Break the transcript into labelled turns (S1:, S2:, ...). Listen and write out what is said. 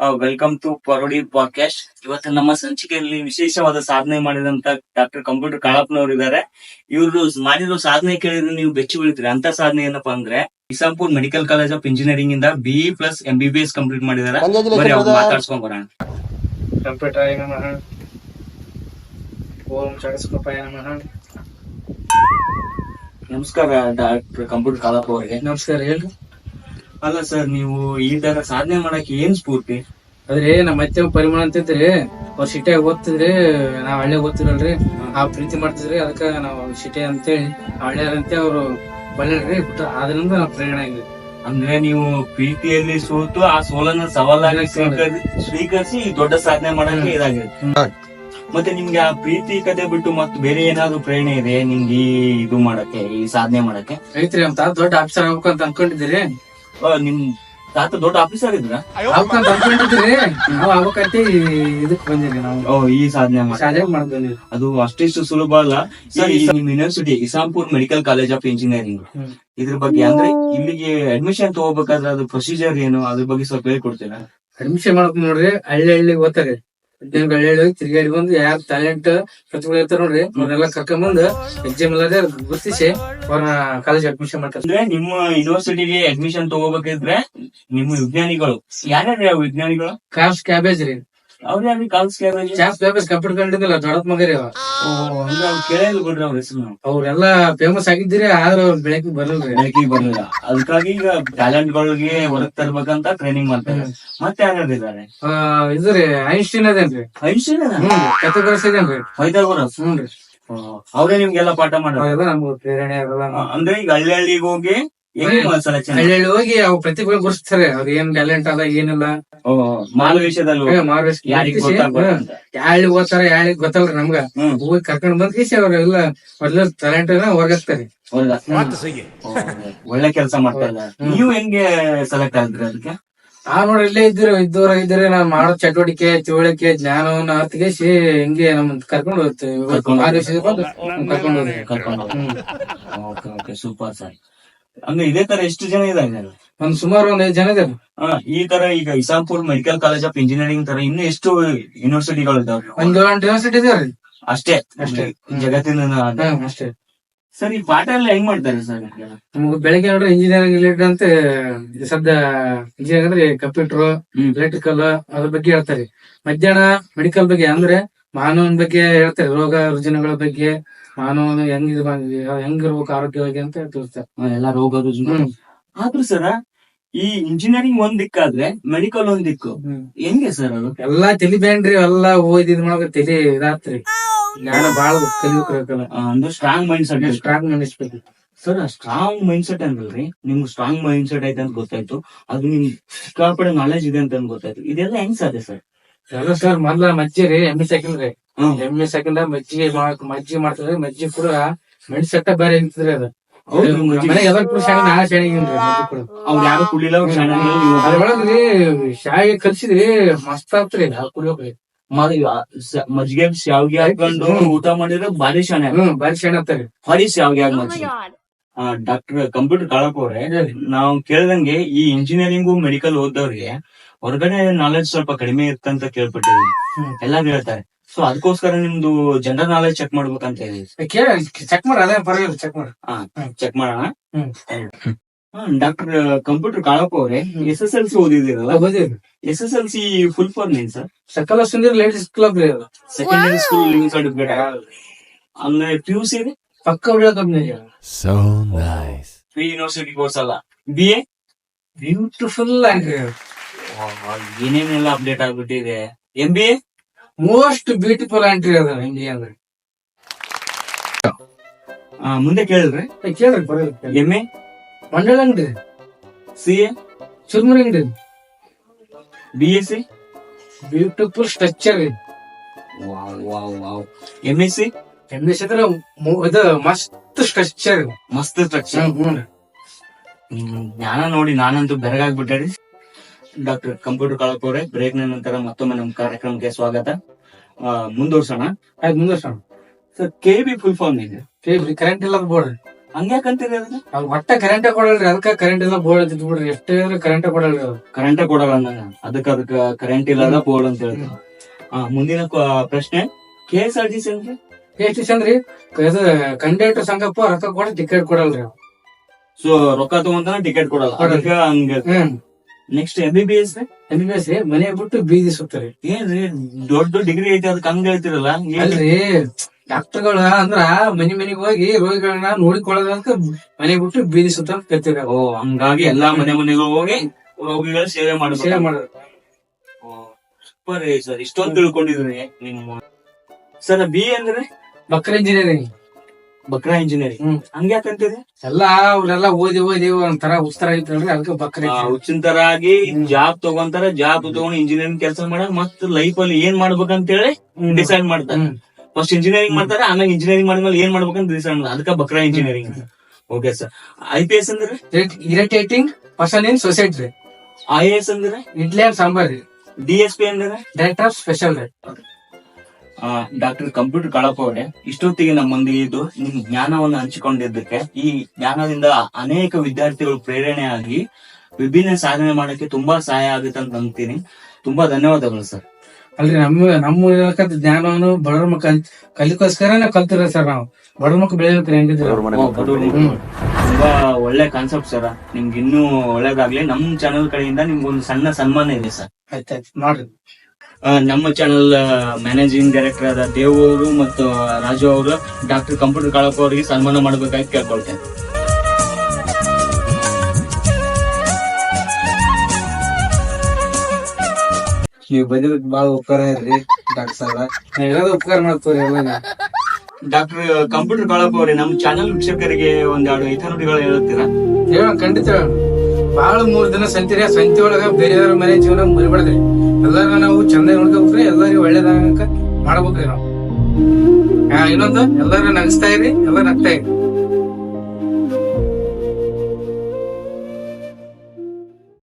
S1: Welcome to parody podcast ಇವತ್ತು ನಮ್ಮ ಸಂಚಿಕೆಯಲ್ಲಿ ವಿಶೇಷವಾದ ಸಾಧನೆ ಮಾಡಿದಂತ ಡಾಕ್ಟರ್ ಕಂಪ್ಯೂಟರ್ ಕಾಳಪ್ಪನವರು ಇದ್ದಾರೆ. ಇವರು ಮಾಡಿರೋ ಸಾಧನೆ ಕೇಳಿದ್ರೆ ನೀವು ಬೆಚ್ಚಿ ಬೀಳ್ತೀರಿ. ಅಂತ ಸಾಧನೆ ಏನಪ್ಪಾ ಅಂದ್ರೆ Isampur medical college of engineering ಇಂದ BE plus M B B S complete ಮಾಡಿದ್ದಾರೆ. ಬರೀ ಅವ್ರು ಮಾತಾಡ್ಸ್ಕೊಂಡ್ ಬರೋಣ.
S2: ಕಂಪ್ಯೂಟರಾಯ ನಮಃ ಓಂ ಚಡಸ್ಕೋಪಾಯ ನಮಃ
S1: ನಮಸ್ಕಾರ ಡಾಕ್ಟರ್ ಕಂಪ್ಯೂಟರ್ ಕಾಳಪ್ಪ ಅವರಿಗೆ.
S2: ನಮಸ್ಕಾರ ಹೇಳ್ರಿ
S1: ಅಲ್ಲ ಸರ್ ನೀವು ಈ ತರ ಸಾಧನೆ ಮಾಡಕ್ ಏನ್ ಸ್ಫೂರ್ತಿ?
S2: ಅದ್ರಿ ನಮ್ಮ ಅತ್ತೆ ಪರಿಮಳ ಅಂತಿದ್ರಿ ಅವ್ರ ಸಿಟಿಯಾಗ ಓದ್ತಿದ್ರಿ ನಾವ್ ಹಳ್ಳಿ ಓದ್ತಿರಲ್ರಿ. ಆ ಪ್ರೀತಿ ಮಾಡ್ತಿದ್ರಿ ಅದಕ್ಕ ನಾವು ಸಿಟಿ ಅಂತೇಳಿ ಹಳ್ಳಿಯಾರಂತೆ ಅವ್ರು ಬಳ್ಳಿ ಬಿಟ್ಟು ಅದರಿಂದ ನಾವು ಪ್ರೇರಣೆ ಆಗಿದೆ
S1: ಅಂದ್ರೆ ನೀವು ಪ್ರೀತಿಯಲ್ಲಿ ಸೋತು ಆ ಸೋಲನ್ನ ಸವಾಲಾಗಿ ಸ್ವೀಕರಿಸಿ ಸ್ವೀಕರಿಸಿ ಈ ದೊಡ್ಡ ಸಾಧನೆ ಮಾಡಕ್ಕೆ ಇದಾಗಿದೆ ಮತ್ತೆ ನಿಮ್ಗೆ ಆ ಪ್ರೀತಿ ಕತೆ ಬಿಟ್ಟು ಮತ್ತೆ ಬೇರೆ ಏನಾದ್ರು ಪ್ರೇರಣೆ ಇದೆ ನಿಮ್ಗೆ ಈ ಇದು ಮಾಡಕ್ಕೆ ಈ ಸಾಧನೆ ಮಾಡಕ್ಕೆ?
S2: ಐತ್ರಿ ಅಂತ ದೊಡ್ಡ ಆಫೀಸರ್ ಆಗ್ಬೇಕು ಅಂತ ಅನ್ಕೊಂಡಿದ್ರಿ
S1: ಆ, ನಿಮ್ ತಾತ ದೊಡ್ಡ ಆಫೀಸರ್ ಇದ್ರ
S2: ನಾವು ಇದಕ್ ಬಂದಿರಿ ನಾವು.
S1: ಓ ಈ ಸಾಧನೆ
S2: ಮಾಡ್ದ್
S1: ಅದು ಅಷ್ಟಿಷ್ಟು ಸುಲಭ ಅಲ್ಲ. ಸರ್ ನಿಮ್ university Isampur medical college of engineering. ಇದ್ರ ಬಗ್ಗೆ ಅಂದ್ರೆ ಇಲ್ಲಿಗೆ ಅಡ್ಮಿಷನ್ ತಗೋಬೇಕಾದ್ರೆ ಅದು ಪ್ರೊಸೀಜರ್ ಏನು? ಅದ್ರ ಬಗ್ಗೆ ಸ್ವಲ್ಪ ಹೇಳ್ಕೊಡ್ತೀರಾ?
S2: ಅಡ್ಮಿಷನ್ ಮಾಡಕ್ ನೋಡ್ರಿ ಹಳ್ಳಿ ಹಳ್ಳಿ ಓದ್ತಾರೆ ವಿದ್ಯಾರ್ಥಿ ಬೆಳ್ಳಿ ತಿರ್ಗಾಡಿ ಬಂದು ಯಾರು ಟ್ಯಾಲೆಂಟ್ ಪ್ರತಿಭೆ ಇರ್ತಾರ ನೋಡ್ರಿ ಅವ್ರನ್ನೆಲ್ಲ ಕರ್ಕೊಂಡ್ ಬಂದು ಎಕ್ಸಾಮ್ ಇಲ್ಲದೆ ಗುರ್ತಿಸಿ ಅವ್ರನ್ನ ಕಾಲೇಜ್ ಅಡ್ಮಿಷನ್ ಮಾಡ್ತಾರೆ.
S1: ಅಂದ್ರೆ ನಿಮ್ಮ ಯೂನಿವರ್ಸಿಟಿಗೆ ಅಡ್ಮಿಷನ್ ತಗೋಬೇಕಿದ್ರೆ ನಿಮ್ಮ ವಿಜ್ಞಾನಿಗಳು ಯಾರ್ಯಾರು ವಿಜ್ಞಾನಿಗಳು?
S2: ಕ್ರಾಫ್ಟ್ ಕ್ಯಾಬೇಜ್ ರೀ.
S1: ಅವ್ರ ಯಾರು calls cabbage
S2: chance cabbage computer ಕಂಡಿದ್ದಿಲ್ಲ ದೊಡ್ಡತ್ ಮಗರಿ ಅವ
S1: ಕೇಳಿಲ್ಲ ಬಿಡ್ರಿ ಅವ್ರ ಹೆಸರು. ನಾವು
S2: ಅವ್ರೆಲ್ಲ ಫೇಮಸ್ ಆಗಿದ್ದೀರಿ ಆದ್ರೆ ಅವ್ರ ಬೆಳಕಿಗೆ ಬರಲ್ರಿ
S1: ಬೆಳಕಿಗೆ ಬರ್ಲಿಲ್ಲ. ಅದಕ್ಕಾಗಿ ಈಗ ಟ್ಯಾಲೆಂಟ್ ಗಳಿಗೆ ಹೊರಗ್ ತರ್ಬೇಕಂತ ಟ್ರೈನಿಂಗ್ ಮಾಡ್ತಾರೆ. ಮತ್ತೆ ಇದಾರೆ?
S2: ಆ, ಇದು ರೀ ಐನ್ಸ್ಟೀನ್ ಅದೇನ್ರಿ?
S1: ಐನ್ಸ್ಟೀನ್
S2: ಹ್ಮ್ ಕಥೆಗೊಳಿಸ್ ಇದೇನ್ರಿ
S1: ಪೈಥಾಗೋರಸ್
S2: ಹ್ಞೂ ರೀ.
S1: ಅವರೇ ನಿಮ್ಗೆಲ್ಲ ಪಾಠ ಮಾಡೋದು
S2: ಅವೆಲ್ಲ ನಮ್ಗೆ ಪ್ರೇರಣೆ
S1: ಅಂದ್ರೆ ಈಗ ಹಳ್ಳಿ ಹಳ್ಳಿಗೆ ಹೋಗಿ
S2: ಹಳ್ಳಿ ಹೋಗಿ ಅವ್ ಪ್ರತಿಭೆ ಗುರುಸ್ತಾರೆ ಅವ್ರ ಏನ್ ಟ್ಯಾಲೆಂಟ್ ಅದ ಏನಿಲ್ಲ. ಯಾಳಿ ಓದ್ತಾರ ಯಾಳಿ ಗೊತ್ತಲ್ರಿ ನಮ್ಗ? ಹೋಗಿ ಕರ್ಕೊಂಡ್ ಬಂದ್ ಅವ್ರ ಅವ್ರೆಲ್ಲ ಮೊದ್ಲ ಟ್ಯಾಲೆಂಟ್ ಹೊರಗಾಕ್ತಾರೆ
S1: ಹೌದಾ? ಒಳ್ಳೆ ಕೆಲಸ ಮಾಡ್ತಾ ಇದ್ದಾರೆ. ನೀವು ಹೆಂಗೆ ಸೆಲೆಕ್ಟ್ ಆಗಿದ್ರಿ ಅದಕ್ಕೆ
S2: ಆ ನೋಡ್ರಿ ಇಲ್ಲೇ ಇದ್ರು ಇದ್ದವ್ರ ಇದ್ರೆ ನಾನ್ ಮಾಡೋ ಚಟುವಟಿಕೆ ತಿಳುವಳಿಕೆ ಜ್ಞಾನವನ್ನ ಅರ್ಥಗೆಸಿ ಹಿಂಗೆ ನಮ್ ಕರ್ಕೊಂಡು ಹೋಗ್ತೇವೆ.
S1: ಕರ್ಕೊಂಡ್ ಹೋಗ್ತೇವೆ. Super sir. ಅಂದ್ರೆ ಇದೇ ತರ ಎಷ್ಟು ಜನ ಇದ್ದಾರೆ
S2: ಒಂದ್ ಸುಮಾರು ಒಂದ್ ಐದ್ ಜನ ಇದಾರೆ.
S1: ಈ ತರ ಈಗ Isampur medical college of engineering ತರ ಇನ್ನು ಎಷ್ಟು ಯೂನಿವರ್ಸಿಟಿಗಳು ಇದಾವೆ?
S2: ಒಂದ್ ಯೂನಿವರ್ಸಿಟಿ ಇದಾವ್ರಿ
S1: ಅಷ್ಟೇ?
S2: ಅಷ್ಟೇ.
S1: ಜಗತ್ತಿನ
S2: ಅಷ್ಟೇ.
S1: ಸರ್ ಈ ಪಾಠ ಎಲ್ಲ ಹೆಂಗ್ ಮಾಡ್ತಾರೆ ಸರ್
S2: ನಮ್ಗೆ? ಬೆಳಗ್ಗೆ ನೋಡ್ರಿ ಇಂಜಿನಿಯರಿಂಗ್ ರಿಲೇಟೆಡ್ ಅಂತ ಸದ್ಯ ಇಂಜಿನಿಯರಿಂಗ್ ಅಂದ್ರೆ ಕಂಪ್ಯೂಟರ್. ಎಲೆಕ್ಟ್ರಿಕಲ್ ಅದ್ರ ಬಗ್ಗೆ ಹೇಳ್ತಾರೆ. ಮಧ್ಯಾಹ್ನ ಮೆಡಿಕಲ್ ಬಗ್ಗೆ ಅಂದ್ರೆ ಮಾನವನ ಬಗ್ಗೆ ಹೇಳ್ತಾರೆ ರೋಗ ರುಜಿನಗಳ ಬಗ್ಗೆ. ಮಾನವನ ಹೆಂಗ್ ಇದು ಹೆಂಗ್ ಹೆಂಗಿರ್ಬೇಕು ಆರೋಗ್ಯವಾಗಿ ಅಂತ ತಿಳಿಸ್ತಾರೆ
S1: ಎಲ್ಲಾ ರೋಗ ರುಜಿನ. ಆದ್ರೂ ಸರ ಈ ಇಂಜಿನಿಯರಿಂಗ್ ಒಂದ್ ದಿಕ್ಕಾದ್ರೆ ಮೆಡಿಕಲ್ ಒಂದ್ ದಿಕ್ಕು ಹೆಂಗೆ ಸರ್ ಅದು?
S2: ಎಲ್ಲಾ ತಲಿ ಎಲ್ಲ ಎಲ್ಲಾ ಓದಿ ಇದ್ ಮಾಡಕ್ ತಲಿ ಇದಾತ್ರಿ. ಜ್ಞಾನ ಬಾಳ ಕಲಿಬೇಕಲ್ಲ.
S1: ಅಂದ್ರೆ ಸ್ಟ್ರಾಂಗ್ ಮೈಂಡ್ ಸೆಟ್
S2: ಸ್ಟ್ರಾಂಗ್ ನೆನೆಸ್ಬೇಕು
S1: ಸರ್ ಸ್ಟ್ರಾಂಗ್ ಮೈಂಡ್ ಸೆಟ್ ಅಂದ್ರಲ್ರಿ ನಿಮ್ಗೆ ಸ್ಟ್ರಾಂಗ್ ಮೈಂಡ್ ಸೆಟ್ ಐತೆ ಅಂತ ಗೊತ್ತಾಯ್ತು. ಅದು ನಿಮ್ಗೆ ಸಿಕ್ಕಾಪಡೆ ನಾಲೆಜ್ ಇದೆ ಅಂತ ಗೊತ್ತಾಯ್ತು. ಇದೆಲ್ಲ ಹೆಂಗ್ ಸಾಧ್ಯ ಸರ್?
S2: ಎಲ್ಲ ಸರ್ ಮೊದ್ಲ ಮಜ್ಜಿ ರೀ ಎಮ್ಮಿ ಸೆಕೆಂಡ್ ರೀ.
S1: ಹ್ಮ್.
S2: ಎಮ್ಮಿ ಸೆಕೆಂಡ್ ಮಜ್ಜಿ ಮಾಡಕ್ ಮಜ್ಜಿ ಮಾಡ್ತಾರೆ ಮಜ್ಜಿ ಕೂಡ ಮೆಣ್ ಸಟ್ಟ ಬೇರೆ ಇರ್ತದ್ರಿ ಅದು. ಯಾವಾಗ ಕೂಡ ಶಾಣೆ ನಾ
S1: ಅವ್ರು ಯಾರು ಕುಡಿಲ್ಲ ಅವ್ರು ಶಾಣೆ ಇಲ್ಲ, ನೀವು
S2: ಅದ್ರೊಳಗ್ರಿ ಶಾವಿಗೆ ಕಲ್ಸಿದ್ರಿ ಮಸ್ತ್ ಆಗ್ತ್ರಿ ಕುಡಿಯೋಕ್ರಿ.
S1: ಮಜ್ಜಿಗೆ ಶಾವಿಗೆ ಹಾಕೊಂಡು ಊಟ ಮಾಡಿದ್ರೆ ಭಾರಿ ಶಾಣೆ
S2: ಭಾರಿ ಬಾರಿ ಶಾಣೆ ಆಗ್ತಾರೆ
S1: ಭಾರಿ ಶಾವಿಗೆ ಆಗ ಮಜ್ಜಿ ಡಾಕ್ಟರ್ ಕಂಪ್ಯೂಟರ್ ಕಾಳಕ್ ಅವ್ರೆ ನಾವು ಕೇಳ್ದಂಗೆ ಈ ಇಂಜಿನಿಯರಿಂಗು ಮೆಡಿಕಲ್ ಓದವ್ರಿಗೆ ಹೊರಗಡೆ ನಾಲೆಜ್ ಸ್ವಲ್ಪ ಕಡಿಮೆ ಇರ್ತಂತ
S2: ಕೇಳ್ಬಿಟ್ಟಿದ್ವಿ.
S1: ಎಲ್ಲಾರು ಹೇಳ್ತಾರೆ. ಸೊ ಅದಕ್ಕೋಸ್ಕರ ನಿಮ್ದು ಜನರಲ್ ನಾಲೆಜ್ ಚೆಕ್ ಮಾಡ್ಬೇಕಂತ ಹೇಳಿ
S2: ಕೇಳ ಚೆಕ್ ಮಾಡಿ ಅದೇ ಪರವಾಗಿಲ್ಲ ಚೆಕ್ ಮಾಡಿ.
S1: ಚೆಕ್ ಮಾಡೋಣ. ಡಾಕ್ಟರ್ ಕಂಪ್ಯೂಟರ್ ಕಾಳಪ್ಪ ಅವ್ರೆ S S L C ಓದಿದಿರಲ್ಲ S S L C full form ಏನ್ ಸರ್
S2: ಸಕಲ ಸುಂದರ ladies club
S1: secondary school leaving certificate ಆಮೇಲೆ ಪಿ ಯು ಸಿ
S2: ಪಕ್ಕ company
S3: nice.
S1: Pre university course ಅಲ್ಲ. ಬಿ ಎ
S2: ಬ್ಯೂಟಿಫುಲ್ ಆಗಿ
S1: ಏನೇನೆಲ್ಲ update ಆಗ್ಬಿಟ್ಟಿದೆ? M B A
S2: most beautiful ಆಂಟ್ರಿ ಅದ India ಅಂದ್ರೆ.
S1: ಮುಂದೆ ಕೇಳಿದ್ರೆ?
S2: ಕೇಳ್ರಿ ಬರೋದು
S1: ಎಂ ಎ
S2: ಮಂಡಳ ಅಂಗಡಿ
S1: ಸಿ ಎ
S2: ಚುರ್ಮುರಿ ಅಂಗಡಿ
S1: B S C
S2: beautiful structure
S1: wow wow. Wow M S C
S2: M S ಅಂದ್ರೆ ಮು- ಇದು ಮಸ್ತ್ ಸ್ಟ್ರಕ್ಚರ್
S1: ಮಸ್ತ್ ಸ್ಟ್ರಕ್ಚರ್ ಜ್ಞಾನ ನೋಡಿ ನಾನಂತೂ ಬೆರಗಾಗ್ಬಿಟ್ಟೆ ಡಾಕ್ಟರ್ ಕಂಪ್ಯೂಟರ್ ಕಾಳಪ್ಪ ಅವರೇ ಬ್ರೇಕ್ ನಂತರ ಮತ್ತೊಮ್ಮೆ ನಮ್ಮ ಕಾರ್ಯಕ್ರಮಕ್ಕೆ ಸ್ವಾಗತ. ಮುಂದುವರ್ಸೋಣ?
S2: ಆಯ್ತು ಮುಂದೆ
S1: sir K B full form ಇದೆ.
S2: ಕರೆಂಟ್ ಇಲ್ಲದ ಬೋರ್ಡ್
S1: ಹಂಗ್ಯಾಕಂತೀರಿ ಅದನ್ನ?
S2: ಅವ್ರು ಒಟ್ಟ ಕರೆಂಟ್ ಕೊಡಲ್ರಿ ಅದಕ್ಕ ಕರೆಂಟ್ ಎಲ್ಲ ಬೋರ್ಡ್ ಅಂತ ಬಿಡ್ರಿ. ಎಷ್ಟೇ ಕರೆಂಟ್ ಕೊಡಲ್ರಿ ಅವ್ರು
S1: ಕರೆಂಟ್ ಕೊಡಲ್ಲ ಅಂದಂಗ ಅದಕ್ಕ ಅದಕ್ಕ ಕರೆಂಟ್ ಇಲ್ಲದ ಬೋರ್ಡ್ ಅಂತ ಹೇಳ್ತಾರೆ ಆ ಮುಂದಿನ ಪ್ರಶ್ನೆ K S R T C S
S2: ಎಷ್ಟು ಚಂದ್ರಿ ಇದು ಕಂಡಕ್ಟರ್ ಸಂಘಪ್ಪ ರೊಕ್ಕ ಕೊಡ ಟಿಕೆಟ್ ಕೊಡಲ್ರಿ ಅವ್ರು
S1: ಸೊ ರೊಕ್ಕ ತಗೊಂತಾನ ಟಿಕೆಟ್ ಕೊಡಲ್ಲ.
S2: ಕೊಡಲ್ಲ.
S1: ಅದಕ್ಕ ಹಂಗ.
S2: ಹ್ಮ್.
S1: Next M B B S
S2: M B S ರೀ ಮನೆ ಬಿಟ್ಟು ಬೀದಿ ಸುತ್ತರಿ.
S1: ಏನ್ರಿ? ದೊಡ್ಡ ಡಿಗ್ರಿ ಐತಿ ಅದಕ್ಕೆ ಹಂಗ ಹೇಳ್ತಿರಲ್ಲ?
S2: ಅಲ್ರಿ. ಡಾಕ್ಟರ್ಗಳು ಅಂದ್ರ ಮನಿ ಮನಿಗ್ ಹೋಗಿ ರೋಗಿಗಳನ್ನ ನೋಡಿಕೊಳ್ಳೋದಕ್ಕೆ ಮನೆ ಬಿಟ್ಟು ಬೀದಿ ಸುತ್ತ ಕತ್ತೀರಿ
S1: ಓ ಹಂಗಾಗಿ ಎಲ್ಲಾ ಮನೆ ಮನೆಗೆ ಹೋಗಿ ರೋಗಿಗಳ ಸೇವೆ
S2: ಸೇವೆ ಮಾಡ
S1: ಸೂಪರ್ ಸರ್. ಇಷ್ಟೊಂದು ತಿಳ್ಕೊಂಡಿದ್ರಿ ನಿಮ್ಮ ಸರ್ ಬಿ ಅಂದ್ರೆ?
S2: ಬಕ್ರ ಇಂಜಿನಿಯರಿಂಗ್
S1: ಬಕ್ರಾ ಇಂಜಿನಿಯರಿಂಗ್
S2: ಹ್ಮ್.
S1: ಹಂಗ್ಯಾಕಂತೀರಿ
S2: ಎಲ್ಲಾ ಅವ್ರೆಲ್ಲ ಓದಿ ಓದಿ ಒಂಥರ ಉತ್ತರ ಐತಲ್ರಿ ಅದಕ್ಕೆ ಬಕ್ರ
S1: ಹುಚ್ಚಿನ ತರ ಆಗಿ ಜಾಬ್ ತಗೊಂತಾರ ಜಾಬ್ ತಗೊಂಡ್ ಇಂಜಿನಿಯರಿಂಗ್ ಕೆಲಸ ಮಾಡಕ್ ಮತ್ ಲೈಫ್ ಅಲ್ಲಿ ಏನ್ ಮಾಡ್ಬೇಕಂತ ಹೇಳಿ ಡಿಸೈಡ್ ಮಾಡ್ತಾರೆ. ಫಸ್ಟ್ ಇಂಜಿನಿಯರಿಂಗ್ ಮಾಡ್ತಾರೆ ಆಮೇಲೆ ಇಂಜಿನಿಯರಿಂಗ್ ಮಾಡಿದ್ಮೇಲೆ ಏನ್ ಮಾಡ್ಬೇಕಂತ ಡಿಸೈಡ್ ಮಾಡ್ತಾರೆ. ಅದಕ್ಕೆ ಬಕ್ರಾ engineering okay sir I P S ಅಂದ್ರೆ?
S2: ಇರಿಟೇಟಿಂಗ್ ಪರ್ಸನ್ ಇನ್ ಸೊಸೈಟಿ ರೀ
S1: ಐ ಎ ಎಸ್ ಅಂದ್ರೆ?
S2: ಇಡ್ಲಿ ಅಂಡ್ ಸಾಂಬಾರ್ ರೀ
S1: ಡಿ ಎಸ್ ಪಿ ಅಂದ್ರೆ?
S2: ಡೈರೆಕ್ಟರ್ ಆಫ್ ಸ್ಪೆಷಲ್ ರೀ
S1: ಡಾಕ್ಟರ್ ಕಂಪ್ಯೂಟರ್ ಕಾಳಪ್ಪ ಅವರೇ ಇಷ್ಟೊತ್ತಿಗೆ ನಮ್ಮ ಮುಂದೆ ಇದು ನಿಮ್ ಜ್ಞಾನವನ್ನು ಹಂಚಿಕೊಂಡಿದ್ದಕ್ಕೆ ಈ ಜ್ಞಾನದಿಂದ ಅನೇಕ ವಿದ್ಯಾರ್ಥಿಗಳು ಪ್ರೇರಣೆ ಆಗಿ ವಿಭಿನ್ನ ಸಾಧನೆ ಮಾಡಕ್ಕೆ ತುಂಬಾ ಸಹಾಯ ಆಗುತ್ತೆ ಅಂತ ನಂಬ್ತೀನಿ. ತುಂಬಾ ಧನ್ಯವಾದಗಳು ಸರ್.
S2: ಅಲ್ರಿ ನಮ್ಮ ನಮ್ಮ ಜ್ಞಾನವನ್ನು ಬಡವ್ರ ಮಕ್ಕ ಕಲಿಕೋಸ್ಕರನೇ ಕಲ್ತಿರ ಸರ್ ನಾವು. ಬಡವ್ರ ಮಕ್ಕ ಬೆಳಿಬೇಕು ಹೆಂಗಿದ್ರು
S1: ತುಂಬಾ ಒಳ್ಳೆ ಕಾನ್ಸೆಪ್ಟ್ ಸರ್. ನಿಮ್ಗೆ ಇನ್ನೂ ಒಳ್ಳೇದಾಗ್ಲಿ. ನಮ್ ಚಾನೆಲ್ ಕಡೆಯಿಂದ ನಿಮ್ಗೆ ಒಂದು ಸಣ್ಣ ಸನ್ಮಾನ ಇದೆ ಸರ್.
S2: ಆಯ್ತಾಯ್ತು ನೋಡ್ರಿ
S1: ನಮ್ಮ ಚಾನಲ್ ಮ್ಯಾನೇಜಿಂಗ್ ಡೈರೆಕ್ಟರ್ ಆದ ದೇವ್ ಅವರು ಮತ್ತು ರಾಜು ಅವರು ಡಾಕ್ಟರ್ ಕಂಪ್ಯೂಟರ್ ಕಾಳಪ್ಪ ಅವರಿಗೆ ಸನ್ಮಾನ ಮಾಡಬೇಕಾಗಿ ಕೇಳ್ಕೊಳ್ತೇನೆ.
S4: ನೀವು ಬಂದಿದ್ದಕ್ಕೆ ಬಾಳ ಉಪಕಾರ ಇರ್ರಿ ಡಾಕ್ಟರ್ ಸಾಹೇಬ್ರ
S2: ಇರೋದು ಉಪಕಾರ ಮಾಡ್ತೀವಿ ಎಲ್ಲ
S1: ಡಾಕ್ಟರ್ ಕಂಪ್ಯೂಟರ್ ಕಾಳಪ್ಪ ಅವ್ರಿ ನಮ್ಮ ಚಾನಲ್ ವೀಕ್ಷಕರಿಗೆ ಒಂದೆರಡು ಹಿತನುಡಿಗಳು ಹೇಳುತ್ತೀರಾ?
S2: ಹೇಳ ಖಂಡಿತ ಬಹಳ ಮೂರ್ ದಿನ ಸಂತಿರಿ ಸಂತಿ ಒಳಗ ಬೇರೆಯವ್ರ ಮನೆ ಜೀವನ ಮುರಿಬಾರ್ದ್ರಿ ಎಲ್ಲಾರ ನಾವು ಚಂದ ನೋಡ್ಕೋಬೇಕ್ರಿ, ಎಲ್ಲರಿಗೂ ಒಳ್ಳೇದಾಗ ಮಾಡ್ಬೇಕ್ರಿ ನಾವು. ಇನ್ನೊಂದು ಎಲ್ಲಾರು ನಗಿಸ್ತಾ ಇರಿ, ಎಲ್ಲ ನಗ್ತಾ ಇರಿ.